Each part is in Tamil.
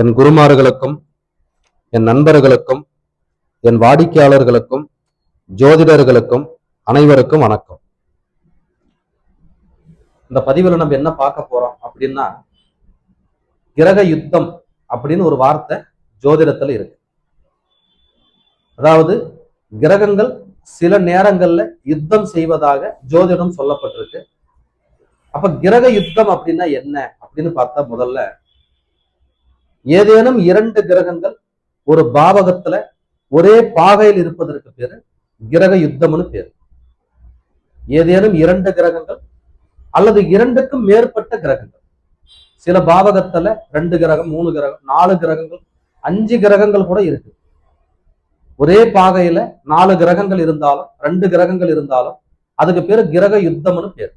என் குருமார்களுக்கும் என் நண்பர்களுக்கும் என் வாடிக்கையாளர்களுக்கும் ஜோதிடர்களுக்கும் அனைவருக்கும் வணக்கம். இந்த பதிவில் நம்ம என்ன பார்க்க போறோம் அப்படின்னா கிரக யுத்தம் அப்படின்னு ஒரு வார்த்தை ஜோதிடத்துல இருக்கு. அதாவது கிரகங்கள் சில நேரங்கள்ல யுத்தம் செய்வதாக ஜோதிடம் சொல்லப்பட்டிருக்கு. அப்ப கிரக யுத்தம் அப்படின்னா என்ன அப்படின்னு பார்த்தா முதல்ல ஏதேனும் இரண்டு கிரகங்கள் ஒரு பாவகத்துல ஒரே பாகையில் இருப்பதற்கு பேரு கிரக யுத்தம்னு பேரு. ஏதேனும் இரண்டு கிரகங்கள் அல்லது இரண்டுக்கும் மேற்பட்ட கிரகங்கள். சில பாவகத்துல ரெண்டு கிரகம் மூணு கிரகம் நாலு கிரகங்கள் அஞ்சு கிரகங்கள் கூட இருக்கு. ஒரே பாகையில நாலு கிரகங்கள் இருந்தாலும் ரெண்டு கிரகங்கள் இருந்தாலும் அதுக்கு பேரு கிரக யுத்தம்னு பேர்.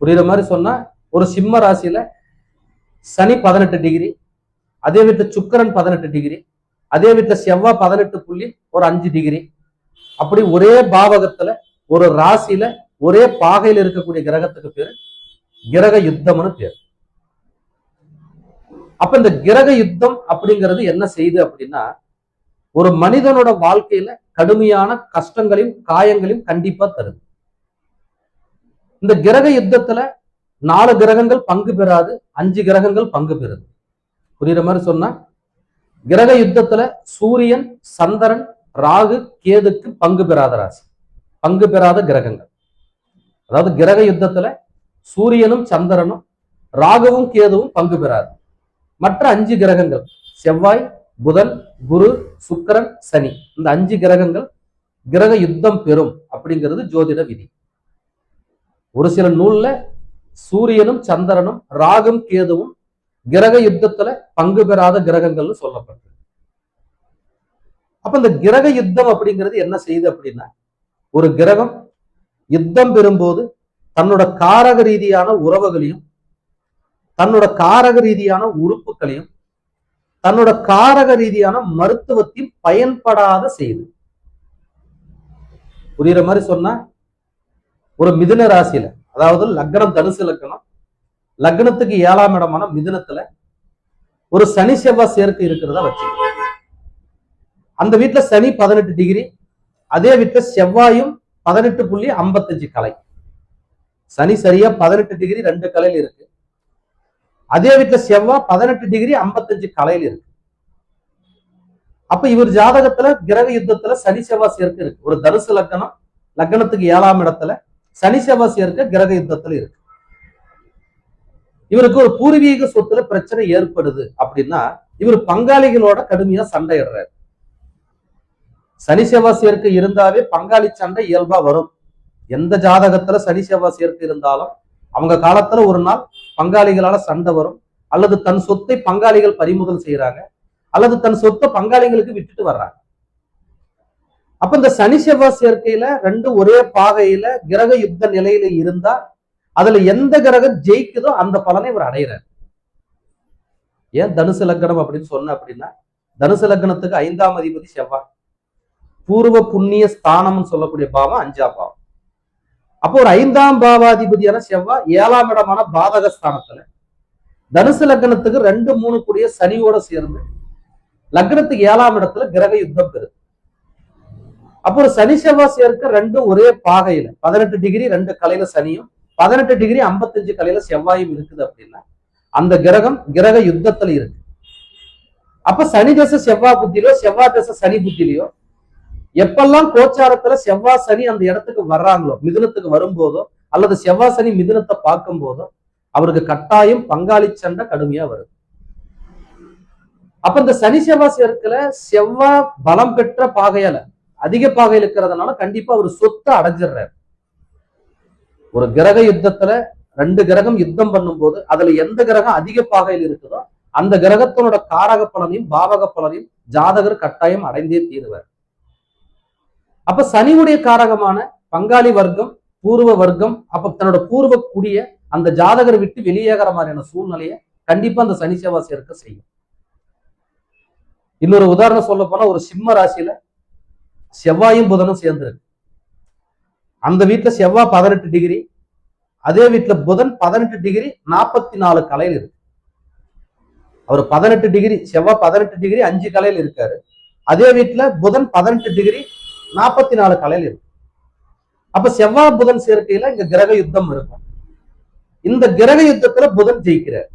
புரியுற மாதிரி சொன்னா ஒரு சிம்ம ராசியில சனி பதினெட்டு டிகிரி அதே வீட்டுல சுக்கிரன் பதினெட்டு டிகிரி அதே வீட்டுல செவ்வாய் பதினெட்டு புள்ளி ஒரு அஞ்சு டிகிரி. அப்படி ஒரே பாவகத்துல ஒரு ராசியில ஒரே பாகையில் இருக்கக்கூடிய கிரகத்துக்கு பேரு கிரக யுத்தம்னு பேர். அப்ப இந்த கிரக யுத்தம் அப்படிங்கிறது என்ன செய்யுது அப்படின்னா ஒரு மனிதனோட வாழ்க்கையில கடுமையான கஷ்டங்களையும் காயங்களையும் கண்டிப்பா தருது. இந்த கிரக யுத்தத்துல நாலு கிரகங்கள் பங்கு பெறாது அஞ்சு கிரகங்கள் பங்கு பெறுது. புரியுற மாதிரி சொன்னா கிரக யுத்தத்துல சூரியன் சந்திரன் ராகு கேதுக்கு பங்கு பெறாத ராசி. பங்கு பெறாத கிரகங்கள். அதாவது கிரக யுத்தத்துல சூரியனும் சந்திரனும் ராகுவும் கேதுவும் பங்கு பெறாது. மற்ற அஞ்சு கிரகங்கள் செவ்வாய் புதன் குரு சுக்கிரன் சனி. இந்த அஞ்சு கிரகங்கள் கிரக யுத்தம் பெறும் அப்படிங்கிறது ஜோதிட விதி. ஒரு சில நூல்ல சூரியனும் சந்திரனும் ராகும் கேதுவும் கிரக யுத்தத்துல பங்கு பெறாத கிரகங்கள்னு சொல்லப்பட்டது அப்ப இந்த கிரக யுத்தம் அப்படிங்கிறது என்ன செய்யுது அப்படின்னா ஒரு கிரகம் யுத்தம் பெறும்போது தன்னோட காரக ரீதியான உறவுகளையும் தன்னோட காரக ரீதியான உறுப்புகளையும் தன்னோட காரக ரீதியான மருத்துவத்தையும் பயன்படாத செய்து. புரியுற மாதிரி சொன்னா ஒரு மிதுன ராசியில அதாவது லக்னம் தனுசு லக்னம் லக்னத்துக்கு ஏழாம் இடமான மிதுனத்துல ஒரு சனி செவ்வாய் சேர்க்கை இருக்கிறதா வச்சு அந்த வீட்டுல சனி பதினெட்டு டிகிரி அதே வீட்டுல செவ்வாயும் பதினெட்டு புள்ளி ஐம்பத்தஞ்சு கலை. சனி சரியா பதினெட்டு டிகிரி ரெண்டு கலையில் இருக்கு. அதே வீட்டுல செவ்வாய் பதினெட்டு டிகிரி ஐம்பத்தஞ்சு கலையில் இருக்கு. அப்ப இவர் ஜாதகத்துல கிரக யுத்தத்துல சனி செவ்வாய் சேர்க்கை இருக்கு. ஒரு தனுசு லக்னம் லக்னத்துக்கு ஏழாம் இடத்துல சனி செவ்வாய் சேர்க்கை கிரக யுத்தத்துல இருக்கு. இவருக்கு ஒரு பூர்வீக சொத்துல பிரச்சனை ஏற்படுது அப்படின்னா இவர் பங்காளிகளோட கடுமையா சண்டையிடுறாரு. சனி செவ்வாசியருக்கு இருந்தாவே பங்காளி சண்டை இயல்பா வரும். எந்த ஜாதகத்துல சனி செவ்வாசியருக்கு இருந்தாலும் அவங்க காலத்துல ஒரு நாள் பங்காளிகளால சண்டை வரும். அல்லது தன் சொத்தை பங்காளிகள் பறிமுதல் செய்யறாங்க அல்லது தன் சொத்தை பங்காளிகளுக்கு விட்டுட்டு வர்றாங்க. அப்ப இந்த சனி செவ்வாய் சேர்க்கையில ரெண்டு ஒரே பாகையில கிரக யுத்த நிலையில இருந்தா அதுல எந்த கிரகம் ஜெயிக்குதோ அந்த பலனை இவர் அடையிறார். ஏன் தனுசு லக்னம் அப்படின்னு சொன்ன அப்படின்னா தனுசு லக்னத்துக்கு ஐந்தாம் அதிபதி செவ்வாய். பூர்வ புண்ணிய ஸ்தானம்னு சொல்லக்கூடிய பாவம் அஞ்சாம் பாவம். அப்போ ஒரு ஐந்தாம் பாவாதிபதியான செவ்வாய் ஏழாம் இடமான பாதக ஸ்தானத்துல தனுசு லக்னத்துக்கு ரெண்டு மூணு கூடிய சனியோட சேர்ந்து லக்னத்துக்கு ஏழாம் இடத்துல கிரக யுத்தம் பெறுது. அப்போ ஒரு சனி செவ்வாய் சேர்க்க ரெண்டும் ஒரே பாகையில. பதினெட்டு டிகிரி ரெண்டு கலையில சனியும் பதினெட்டு டிகிரி ஐம்பத்தஞ்சு கலையில செவ்வாயும் இருக்குது அப்படின்னா அந்த கிரகம் கிரக யுத்தத்துல இருக்கு. அப்ப சனி தசை செவ்வாய் புத்தியிலோ செவ்வாய் தசை சனி புத்திலையோ எப்பெல்லாம் கோச்சாரத்துல செவ்வாய் சனி அந்த இடத்துக்கு வர்றாங்களோ மிதுனத்துக்கு வரும்போதோ அல்லது செவ்வாய் சனி மிதுனத்தை பார்க்கும் போதோ அவருக்கு கட்டாயம் பங்காளி சண்டை கடுமையா வருது. அப்ப இந்த சனி செவ்வாய் சேர்க்கல செவ்வாய் பலம் பெற்ற பாகையால அதிக பாகை இருக்கிறதுனால கண்டிப்பா அவர் சொத்தை அடைஞ்சிடுறாரு. ஒரு கிரக யுத்தத்துல ரெண்டு கிரகம் யுத்தம் பண்ணும்போது அதுல எந்த கிரகம் அதிக பாகையில் இருக்குதோ அந்த கிரகத்தினோட காரக பலனையும் பாவக பலனையும் ஜாதகர் கட்டாயம் அடைந்தே தீருவார். அப்ப சனியுடைய காரகமான பங்காளி வர்க்கம் பூர்வ வர்க்கம் அப்ப தன்னோட பூர்வ குடிய அந்த ஜாதகரை விட்டு வெளியேகிற மாதிரியான சூழ்நிலையை கண்டிப்பா அந்த சனி செவ்வாய் சேர்க்க செய்யும். இன்னொரு உதாரணம் சொல்ல போனா ஒரு சிம்ம ராசியில செவ்வாயும் புதனும் சேர்ந்துருக்கு அந்த வீட்டுல செவ்வாய் பதினெட்டு டிகிரி அதே வீட்டுல புதன் பதினெட்டு டிகிரி நாற்பத்தி நாலு கலையில் இருக்கு. அவர் பதினெட்டு டிகிரி செவ்வாய் பதினெட்டு டிகிரி அஞ்சு கலையில் இருக்காரு. அதே வீட்டுல புதன் பதினெட்டு டிகிரி நாற்பத்தி நாலு கலையில் இருக்கு. அப்ப செவ்வாய் புதன் சேர்க்கையில இங்க கிரக யுத்தம் இருக்கும். இந்த கிரக யுத்தத்துல புதன் ஜெயிக்கிறார்.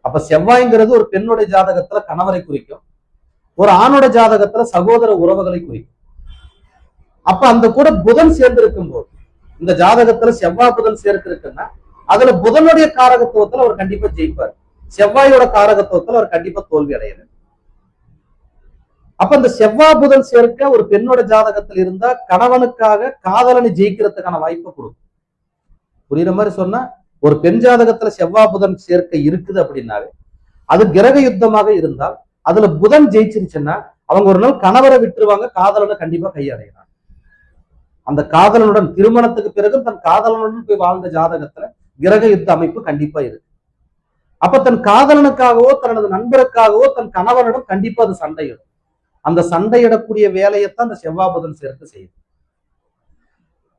அப்ப செவ்வாய்ங்கிறது ஒரு பெண்ணுடைய ஜாதகத்துல கணவரை குறிக்கும். ஒரு ஆணோட ஜாதகத்துல சகோதர உறவுகளை குறிக்கும். அப்ப அந்த கூட புதன் சேர்ந்திருக்கும் போது இந்த ஜாதகத்துல செவ்வாய் புதன் சேர்த்திருக்குன்னா அதுல புதனுடைய காரகத்துவத்துல அவர் கண்டிப்பா ஜெயிப்பார். செவ்வாயோட காரகத்துவத்துல அவர் கண்டிப்பா தோல்வி அடையிறார் அப்ப இந்த செவ்வாய் புதன் சேர்க்க ஒரு பெண்ணோட ஜாதகத்தில் இருந்தா கணவனுக்காக காதலனை ஜெயிக்கிறதுக்கான வாய்ப்பை கொடுக்கும். புரியுற மாதிரி சொன்னா ஒரு பெண் ஜாதகத்துல செவ்வாய் புதன் சேர்க்கை இருக்குது அப்படின்னாவே அது கிரக யுத்தமாக இருந்தால் அதுல புதன் ஜெயிச்சிருச்சுன்னா அவங்க ஒரு நாள் கணவரை விட்டுருவாங்க காதலனை கண்டிப்பா கையடைகிறாங்க அந்த காதலனுடன் திருமணத்துக்கு பிறகு தன் காதலனுடன் போய் வாழ்ந்த ஜாதகத்துல கிரக யுத்த அமைப்பு கண்டிப்பா இருக்கு. அப்ப தன் காதலனுக்காகவோ தனது நண்பருக்காகவோ தன் கணவனிடம் கண்டிப்பா அது சண்டையிடும். அந்த சண்டையிடக்கூடிய வேலையைத்தான் அந்த செவ்வாய் புதன் சேர்த்து செய்யுது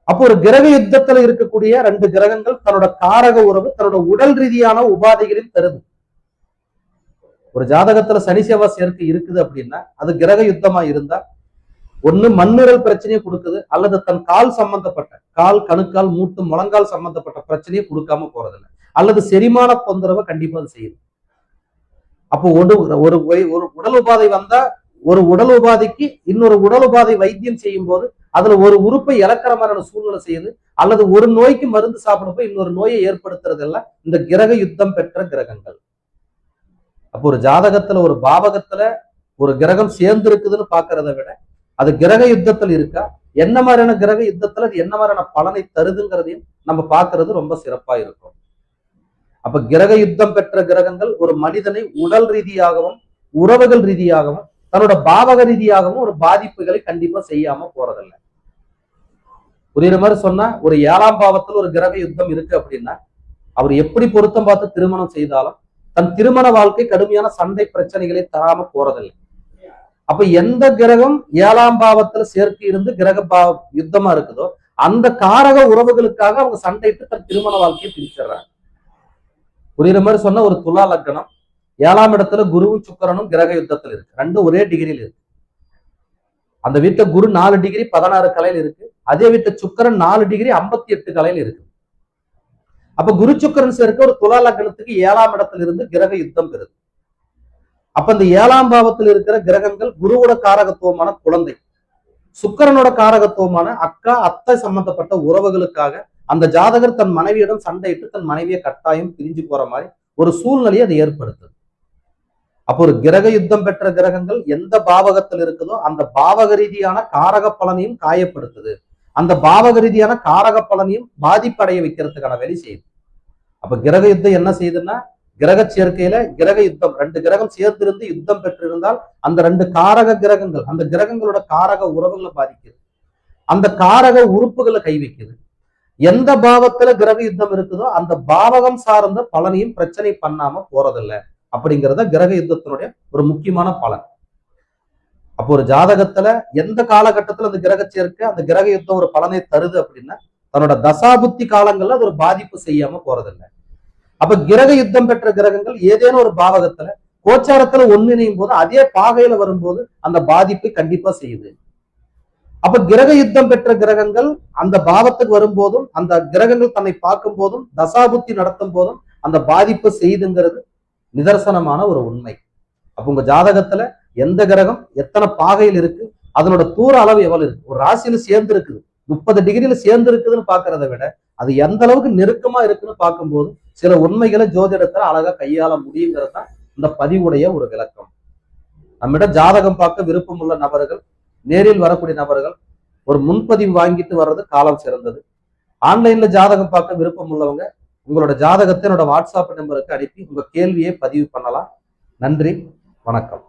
அப்போ ஒரு கிரக யுத்தத்துல இருக்கக்கூடிய ரெண்டு கிரகங்கள் தன்னோட காரக உறவு தன்னோட உடல் ரீதியான உபாதைகளில் தருது. ஒரு ஜாதகத்துல சனி செவ்வாய் சேர்க்கை இருக்குது அப்படின்னா அது கிரக யுத்தமா இருந்தா ஒண்ணு மண்ணிரல் பிரச்சனையை கொடுக்குது அல்லது தன் கால் சம்பந்தப்பட்ட கால் கணுக்கால் மூட்டு முழங்கால் சம்பந்தப்பட்ட பிரச்சனையை கொடுக்காம போறதில்ல. அல்லது செரிமான தொந்தரவை கண்டிப்பா அது செய்யுது அப்போ ஒரு ஒரு ஒரு உடல் உபாதை வந்தா ஒரு உடல் உபாதைக்கு இன்னொரு உடல் உபாதை வைத்தியம் செய்யும் போது அதுல ஒரு உறுப்பை இழக்கிற மாதிரியான சூழ்நிலை செய்யுது அல்லது ஒரு நோய்க்கு மருந்து சாப்பிடுறப்ப இன்னொரு நோயை ஏற்படுத்துறதெல்லாம் இந்த கிரக யுத்தம் பெற்ற கிரகங்கள். அப்போ ஒரு ஜாதகத்துல ஒரு பாவகத்துல ஒரு கிரகம் சேர்ந்து இருக்குதுன்னு பாக்குறத விட அது கிரக யுத்தத்தில் இருக்கா? என்ன மாதிரியான கிரக யுத்தத்துல அது என்ன மாதிரியான பலனை தருதுங்கிறதையும் நம்ம பார்க்கறது ரொம்ப சிறப்பா இருக்கும். அப்ப கிரக யுத்தம் பெற்ற கிரகங்கள் ஒரு மனிதனை உடல் ரீதியாகவும் உறவுகள் ரீதியாகவும் தன்னோட பாவக ரீதியாகவும் ஒரு பாதிப்புகளை கண்டிப்பா செய்யாம போறதில்லை. புரியுற மாதிரி சொன்னா ஒரு ஏழாம் பாவத்துல ஒரு கிரக யுத்தம் இருக்கு அப்படின்னா அவர் எப்படி பொருத்தம் பார்த்து திருமணம் செய்தாலும் தன் திருமண வாழ்க்கை கடுமையான சண்டை பிரச்சனைகளை தராம போறதில்லை. அப்ப எந்த கிரகம் ஏழாம் பாவத்துல சேர்க்கை இருந்து கிரக பாவ யுத்தமா இருக்குதோ அந்த காரக உறவுகளுக்காக அவங்க சண்டையிட்டு தன் திருமண வாழ்க்கையை பிரிச்சிடுறாங்க. புரியுற மாதிரி சொன்ன ஒரு துலா லக்னம் ஏழாம் இடத்துல குருவும் சுக்கரனும் கிரக யுத்தத்தில் இருக்கு. ரெண்டும் ஒரே டிகிரியில் இருக்கு. அந்த வீட்டுல குரு நாலு டிகிரி பதினாறு கலையில் இருக்கு. அதே வீட்டுல சுக்கரன் நாலு டிகிரி ஐம்பத்தி எட்டு கலையில் இருக்கு. அப்ப குரு சுக்கரன் சேர்க்க ஒரு துலா லக்னத்துக்கு ஏழாம் இடத்துல இருந்து கிரக யுத்தம் பெறுது. அப்ப இந்த ஏழாம் பாவத்தில் இருக்கிற கிரகங்கள் குருவோட காரகத்துவமான குழந்தை. சுக்கரனோட காரகத்துவமான அக்கா அத்தை சம்பந்தப்பட்ட உறவுகளுக்காக அந்த ஜாதகர் தன் மனைவியிடம் சண்டையிட்டு தன் மனைவியை கட்டாயம் பிரிஞ்சு போற மாதிரி ஒரு சூழ்நிலையை அது ஏற்படுத்துது. அப்போ ஒரு கிரக யுத்தம் பெற்ற கிரகங்கள் எந்த பாவகத்தில் இருக்குதோ அந்த பாவக ரீதியான காரக பலனையும் காயப்படுத்துது. அந்த பாவக ரீதியான காரக பலனையும் பாதிப்படைய வைக்கிறதுக்கான வேலை செய்யுது. அப்ப கிரக யுத்தம் என்ன செய்யுதுன்னா கிரக சேர்க்கையில கிரக யுத்தம் ரெண்டு கிரகம் சேர்ந்திருந்து யுத்தம் பெற்றிருந்தால் அந்த ரெண்டு காரக கிரகங்கள் அந்த கிரகங்களோட காரக உறவுகளை பாதிக்குது. அந்த காரக உறுப்புகளை கை வைக்குது. எந்த பாவத்துல கிரக யுத்தம் இருக்குதோ அந்த பாவகம் சார்ந்த பலனையும் பிரச்சனை பண்ணாம போறதில்ல. அப்படிங்கிறத கிரக யுத்தத்தினுடைய ஒரு முக்கியமான பலன். அப்போ ஒரு ஜாதகத்துல எந்த காலகட்டத்துல அந்த கிரக சேர்க்கை அந்த கிரக யுத்தம் ஒரு பலனை தருது அப்படின்னா தன்னோட தசாபுத்தி காலங்கள்ல அது ஒரு பாதிப்பு செய்யாம போறதில்லை. அப்ப கிரக யுத்தம் பெற்ற கிரகங்கள் ஏதேனும் ஒரு பாவகத்துல கோச்சாரத்துல ஒன்றிணையும் போது அதே பாகையில வரும்போது அந்த பாதிப்பை கண்டிப்பா செய்யுது. அப்ப கிரக யுத்தம் பெற்ற கிரகங்கள் அந்த பாவத்துக்கு வரும்போதும் அந்த கிரகங்கள் தன்னை பார்க்கும் போதும் தசாபுத்தி நடத்தும் போதும் அந்த பாதிப்பு செய்துங்கிறது நிதர்சனமான ஒரு உண்மை. அப்ப உங்க ஜாதகத்துல எந்த கிரகம் எத்தனை பாகையில் இருக்கு அதனோட தூர அளவு எவ்வளவு இருக்கு? ஒரு ராசியில சேர்ந்து இருக்குது. முப்பது டிகிரியில சேர்ந்து இருக்குதுன்னு பாக்குறத விட அது எந்த அளவுக்கு நெருக்கமா இருக்குன்னு பார்க்கும்போது சில உண்மைகளை ஜோதிடத்துல அழகா கையாள முடியுங்கிறது தான் இந்த பதிவுடைய ஒரு விளக்கம். நம்மிடம் ஜாதகம் பார்க்க விருப்பம் உள்ள நபர்கள் நேரில் வரக்கூடிய நபர்கள் ஒரு முன்பதிவு வாங்கிட்டு வர்றது காலம் சிறந்தது. ஆன்லைன்ல ஜாதகம் பார்க்க விருப்பம் உள்ளவங்க உங்களோட ஜாதகத்தை என்னோட வாட்ஸ்அப் நம்பருக்கு அனுப்பி உங்க கேள்வியை பதிவு பண்ணலாம். நன்றி வணக்கம்.